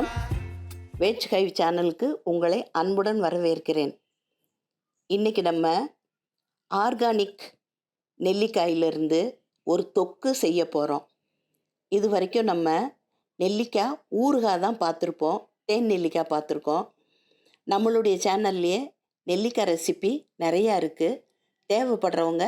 வணக்கம். வேஜ் கைவ் சேனலுக்கு உங்களை அன்புடன் வரவேற்கிறேன். இன்றைக்கி நம்ம ஆர்கானிக் நெல்லிக்காயிலிருந்து ஒரு தொக்கு செய்ய போகிறோம் இது வரைக்கும் நம்ம நெல்லிக்காய் ஊறுகாய் தான் பார்த்துருப்போம். தேன் நெல்லிக்காய் பார்த்துருக்கோம். நம்மளுடைய சேனல்லையே நெல்லிக்காய் ரெசிபி நிறையா இருக்குது தேவைப்படுறவங்க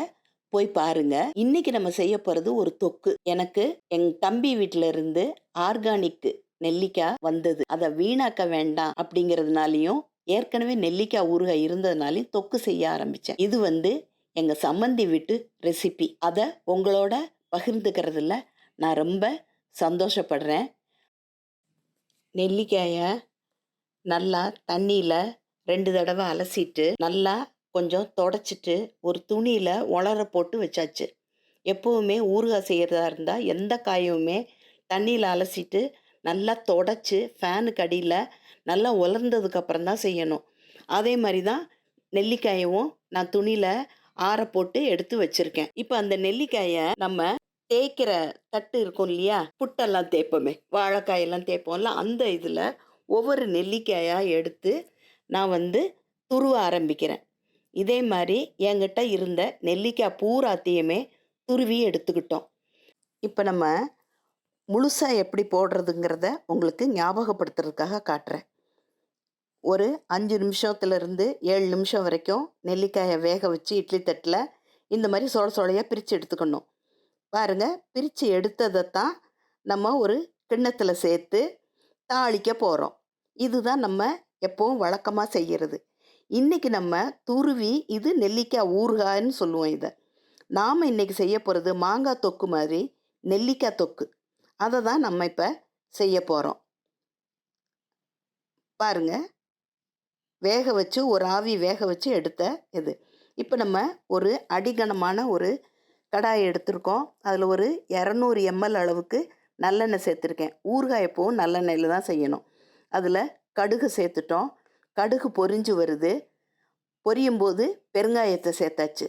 போய் பாருங்க. இன்னைக்கு நம்ம செய்ய போகிறது ஒரு தொக்கு. எனக்கு என் தம்பி வீட்டில இருந்து ஆர்கானிக் நெல்லிக்காய் வந்தது. அதை வீணாக்க வேண்டாம் அப்படிங்கிறதுனாலையும் ஏற்கனவே நெல்லிக்காய் ஊறுகாய் இருந்ததுனாலையும் தொக்கு செய்ய ஆரம்பித்தேன் இது வந்து எங்கள் சம்மந்தி வீட்டு ரெசிபி. அதை உங்களோட பகிர்ந்துக்கிறதுல நான் ரொம்ப சந்தோஷப்படுறேன். நெல்லிக்காயை நல்லா தண்ணியில் ரெண்டு தடவை அலசிட்டு நல்லா கொஞ்சம் தொடச்சிட்டு ஒரு துணியில் உலர போட்டு வச்சாச்சு. எப்போவுமே ஊறுகாய் செய்கிறதா இருந்தால் எந்த காயுமே தண்ணியில் அலசிட்டு நல்லா தொடச்சி ஃபேனுக்கு அடியில் நல்லா உலர்ந்ததுக்கப்புறம் தான் செய்யணும். அதே மாதிரி தான் நெல்லிக்காயவும் நான் துணியில் ஆற போட்டு எடுத்து வச்சுருக்கேன். இப்போ அந்த நெல்லிக்காயை நம்ம தேய்க்கிற தட்டு இருக்கும் இல்லையா? புட்டெல்லாம் தேய்ப்போமே. வாழைக்காயெல்லாம் தேய்ப்போம்ல அந்த இதில் ஒவ்வொரு நெல்லிக்காயாக எடுத்து நான் வந்து துருவ ஆரம்பிக்கிறேன். இதே மாதிரி என்கிட்ட இருந்த நெல்லிக்காய் பூராத்தையுமே துருவி எடுத்துக்கிட்டோம். இப்போ நம்ம முழுசாக எப்படி போடுறதுங்கிறத உங்களுக்கு ஞாபகப்படுத்துறதுக்காக காட்டுறேன். ஒரு அஞ்சு நிமிஷத்துலேருந்து ஏழு நிமிஷம் வரைக்கும் நெல்லிக்காயை வேக வச்சு இட்லி தட்டில் இந்த மாதிரி சோழ சோழையாக பிரித்து எடுத்துக்கணும். பாருங்கள் பிரித்து எடுத்ததை தான் நம்ம ஒரு கிண்ணத்தில் சேர்த்து தாளிக்க போகிறோம் இதுதான் நம்ம எப்போவும் வழக்கமாக செய்கிறது இன்றைக்கி நம்ம துருவி இது நெல்லிக்காய் ஊறுகாய்ன்னு சொல்லுவோம் இதை. நாம் இன்றைக்கி செய்ய போகிறது மாங்காய் தொக்கு மாதிரி நெல்லிக்காய் தொக்கு. அதை தான் நம்ம இப்போ செய்ய போகிறோம் பாருங்க. வேக வச்சு ஒரு ஆவி வேக வச்சு எடுத்த இது. இப்போ நம்ம ஒரு அடிகனமான ஒரு கடாய் எடுத்திருக்கோம். அதில் ஒரு இரநூறு எம்எல் அளவுக்கு நல்லெண்ணெய் சேர்த்துருக்கேன். ஊறுகாய் எப்போவும் நல்லெண்ணெயில் தான் செய்யணும். அதில் கடுகு சேர்த்துட்டோம். கடுகு பொரிஞ்சு வருது. பொரியும் போது பெருங்காயத்தை சேர்த்தாச்சு.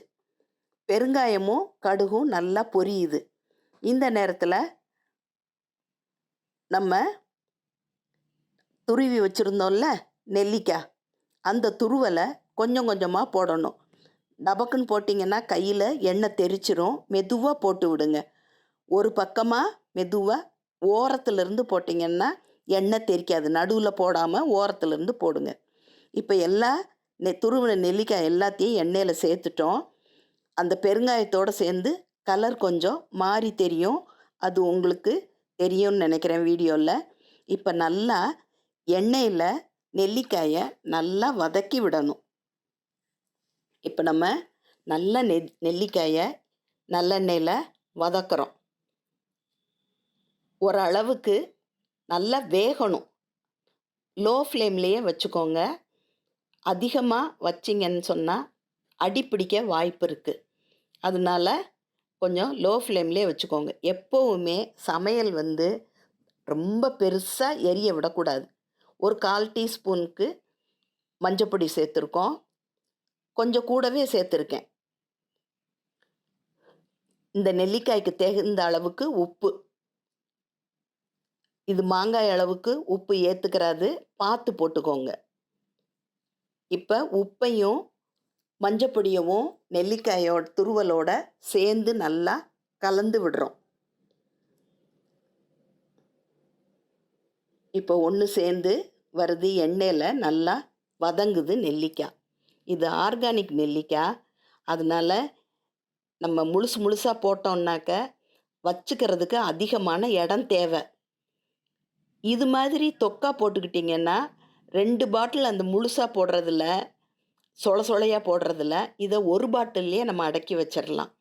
பெருங்காயமும் கடுகும் நல்லா பொரியுது. இந்த நேரத்தில் நம்ம துருவி வச்சுருந்தோம்ல நெல்லிக்காய் அந்த துருவலை கொஞ்சம் கொஞ்சமாக போடணும். டபக்குன்னு போட்டிங்கன்னா கையில் எண்ணெய் தெரிச்சிரும். மெதுவாக போட்டு விடுங்க. ஒரு பக்கமாக மெதுவாக ஓரத்துலேருந்து போட்டிங்கன்னா எண்ணெய் தெரிக்காது. நடுவில் போடாமல் ஓரத்துலேருந்து போடுங்க. இப்போ எல்லா நெ துருவின நெல்லிக்காய் எல்லாத்தையும் எண்ணெயில் சேர்த்துட்டோம். அந்த பெருங்காயத்தோடு சேர்ந்து கலர் கொஞ்சம் மாறி தெரியும். அது உங்களுக்கு தெரியும்னு நினைக்கிறேன் வீடியோவில் இப்போ நல்லா எண்ணெயில் நெல்லிக்காயை நல்லா வதக்கி விடணும். இப்போ நம்ம நல்ல நெ நெல்லிக்காயை நல்லெண்ணெயில் வதக்குறோம். ஓரளவுக்கு நல்லா வேகணும். லோ ஃப்ளேம்லேயே வச்சுக்கோங்க. அதிகமாக வச்சிங்கன்னு சொன்னால் அடிப்பிடிக்க வாய்ப்பு இருக்குது அதனால கொஞ்சம் லோ ஃப்ளேம்லேயே வச்சுக்கோங்க. எப்போவுமே சமையல் வந்து ரொம்ப பெருசாக எரிய விடக்கூடாது. ஒரு கால் டீஸ்பூனுக்கு மஞ்சப்பொடி சேர்த்துருக்கோம். கொஞ்சம் கூடவே சேர்த்துருக்கேன். இந்த நெல்லிக்காய்க்கு தகுந்த அளவுக்கு உப்பு. இது மாங்காய் அளவுக்கு உப்பு ஏற்றுக்கிறாது பார்த்து போட்டுக்கோங்க. இப்போ உப்பையும் மஞ்சப்பொடியவும் நெல்லிக்காயோட துருவலோட சேர்ந்து நல்லா கலந்து விடுறோம். இப்போ ஒன்று சேர்ந்து வருது எண்ணெயில் நல்லா வதங்குது நெல்லிக்காய் இது ஆர்கானிக் நெல்லிக்காய் அதனால் நம்ம முழுசு முழுசாக போட்டோம்னாக்க வச்சுக்கிறதுக்கு அதிகமான இடம் தேவை. இது மாதிரி தொக்கா போட்டுக்கிட்டிங்கன்னா ரெண்டு பாட்டில் அந்த முழுசாக போடுறதில்ல சொல சொலையாக போடுறதில்ல. இதை ஒரு பாட்டில்லையே நம்ம அடக்கி வச்சிடலாம்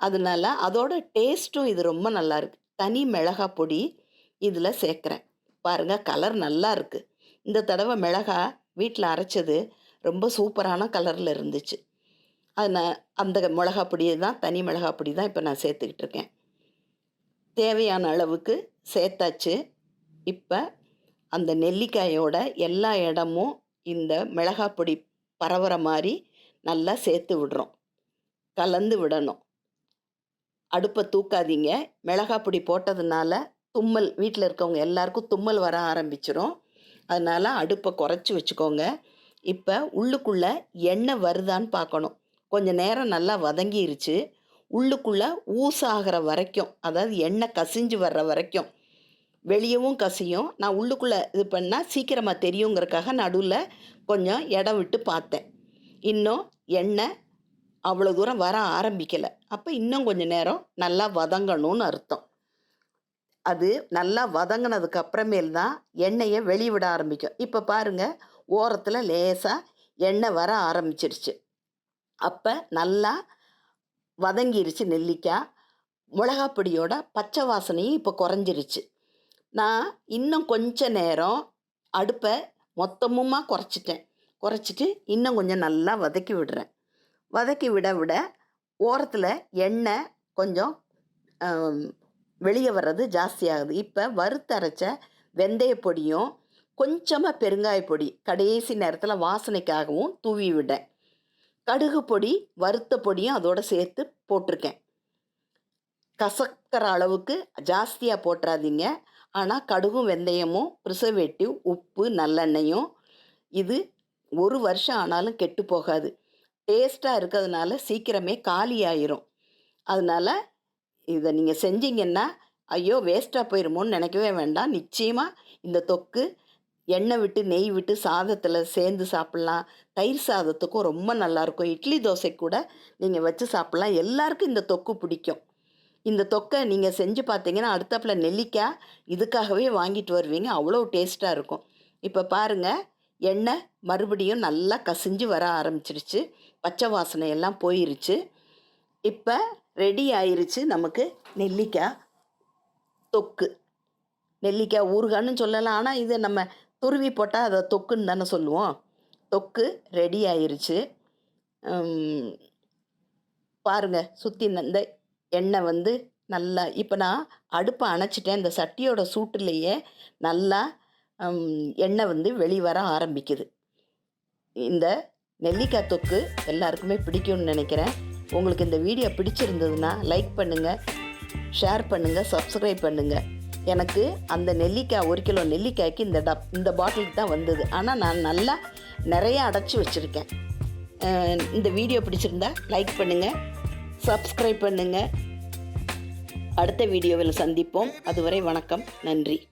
அதனால அதோட டேஸ்ட்டும் இது ரொம்ப நல்லா இருக்குது தனி மிளகா பொடி இதில் சேர்க்குறேன் பாருங்கள் கலர் நல்லா இருக்குது இந்த தடவை மிளகா வீட்டில் அரைச்சது ரொம்ப சூப்பரான கலரில் இருந்துச்சு. அது நான் அந்த மிளகா பொடியை தான் தனி மிளகா பொடி தான் இப்போ நான் சேர்த்துக்கிட்டு இருக்கேன். தேவையான அளவுக்கு சேர்த்தாச்சு. இப்போ அந்த நெல்லிக்காயோட எல்லா இடமும் இந்த மிளகா பொடி பரவுற மாதிரி நல்லா சேர்த்து விடுறோம். கலந்து விடணும். அடுப்பை தூக்காதீங்க. மிளகாய் பொடி போட்டதுனால தும்மல் வீட்டில் இருக்கவங்க எல்லாருக்கும் தும்மல் வர ஆரம்பிச்சிடும் அதனால் அடுப்பை குறைச்சி வச்சுக்கோங்க. இப்போ உள்ளுக்குள்ளே எண்ணெய் வருதான்னு பார்க்கணும் கொஞ்சம் நேரம் நல்லா வதங்கிருச்சு. உள்ளுக்குள்ளே ஊசாகிற வரைக்கும் அதாவது எண்ணெய் கசிஞ்சு வர்ற வரைக்கும் வெளியவும் கசியும். நான் உள்ளுக்குள்ளே இது பண்ணால் சீக்கிரமாக தெரியுங்கிறக்காக நடுவில் கொஞ்சம் இடம் விட்டு பார்த்தேன். இன்னும் எண்ணெய் அவ்வளோ தூரம் வர ஆரம்பிக்கலை. அப்போ இன்னும் கொஞ்சம் நேரம் நல்லா வதங்கணும்னு அர்த்தம். அது நல்லா வதங்கினதுக்கு அப்புறமேல் தான் எண்ணெயை வெளிவிட ஆரம்பிக்கும். இப்போ பாருங்கள் ஓரத்தில் லேசாக எண்ணெய் வர ஆரம்பிச்சிருச்சு. அப்போ நல்லா வதங்கிருச்சு நெல்லிக்காய். மிளகாப்பொடியோட பச்சை வாசனையும் இப்போ குறைஞ்சிருச்சு. நான் இன்னும் கொஞ்ச நேரம் அடுப்பை மொத்தமுமாக குறைச்சிட்டேன். குறைச்சிட்டு இன்னும் கொஞ்சம் நல்லா வதக்கி விடுறேன். வதக்கி விட விட ஓரத்தில் எண்ணெய் கொஞ்சம் வெளியே வர்றது ஜாஸ்தியாகுது இப்போ வறுத்தரைச்ச வெந்தய பொடியும் கொஞ்சமாக பெருங்காய பொடி கடைசி நேரத்தில் வாசனைக்காகவும் தூவி விட்டேன். கடுகு பொடி வறுத்த பொடியும் அதோட சேர்த்து போட்டிருக்கேன். கசக்கிற அளவுக்கு ஜாஸ்தியாக போட்டுறாதீங்க ஆனால் கடுகும் வெந்தயமும் ப்ரிசர்வேட்டிவ் உப்பு நல்லெண்ணெயும் இது ஒரு வருஷம் ஆனாலும் கெட்டு போகாது. டேஸ்ட்டாக இருக்கிறதுனால சீக்கிரமே காலி ஆயிரும். அதனால் இதை நீங்கள் செஞ்சீங்கன்னா ஐயோ வேஸ்ட்டாக போயிருமோன்னு நினைக்கவே வேண்டாம். நிச்சயமாக இந்த தொக்கு எண்ணெய் விட்டு நெய் விட்டு சாதத்தில் சேர்ந்து சாப்பிட்லாம். தயிர் சாதத்துக்கும் ரொம்ப நல்லாயிருக்கும் இட்லி தோசை கூட நீங்கள் வச்சு சாப்பிட்லாம். எல்லாருக்கும் இந்த தொக்கு பிடிக்கும். இந்த தொக்கை நீங்கள் செஞ்சு பார்த்தீங்கன்னா அடுத்தாப்பில் நெல்லிக்காய் இதுக்காகவே வாங்கிட்டு வருவீங்க. அவ்வளோ டேஸ்ட்டாக இருக்கும். இப்போ பாருங்கள் எண்ணெய் மறுபடியும் நல்லா கசிஞ்சு வர ஆரம்பிச்சிருச்சு. பச்சை வாசனை எல்லாம் போயிருச்சு. இப்போ ரெடி ஆயிருச்சு நமக்கு நெல்லிக்காய் தொக்கு. நெல்லிக்காய் ஊறுகான்னு சொல்லலாம். ஆனால் இதை நம்ம துருவி போட்டால் அதை தொக்குன்னு தானே சொல்லுவோம். தொக்கு ரெடி ஆயிருச்சு. பாருங்கள் சுற்றி இந்த எண்ணெய் வந்து நல்லா இப்போ நான் அடுப்பை அணைச்சிட்டேன். இந்த சட்டியோட சூட்டுலேயே நல்லா எண்ணெய் வந்து வெளிவர ஆரம்பிக்குது. இந்த நெல்லிக்காய் தொக்கு எல்லாருக்குமே பிடிக்கும்னு நினைக்கிறேன். உங்களுக்கு இந்த வீடியோ பிடிச்சிருந்ததுன்னா லைக் பண்ணுங்கள் ஷேர் பண்ணுங்கள் சப்ஸ்கிரைப் பண்ணுங்கள் எனக்கு அந்த நெல்லிக்காய் ஒரு கிலோ நெல்லிக்காய்க்கு இந்த டப் இந்த பாட்டிலுக்கு தான் வந்தது. ஆனால் நான் நல்லா நிறைய அடைச்சி வச்சுருக்கேன். இந்த வீடியோ பிடிச்சிருந்தா லைக் பண்ணுங்கள் சப்ஸ்கிரைப் பண்ணுங்கள் அடுத்த வீடியோவில் சந்திப்போம். அதுவரை வணக்கம். நன்றி.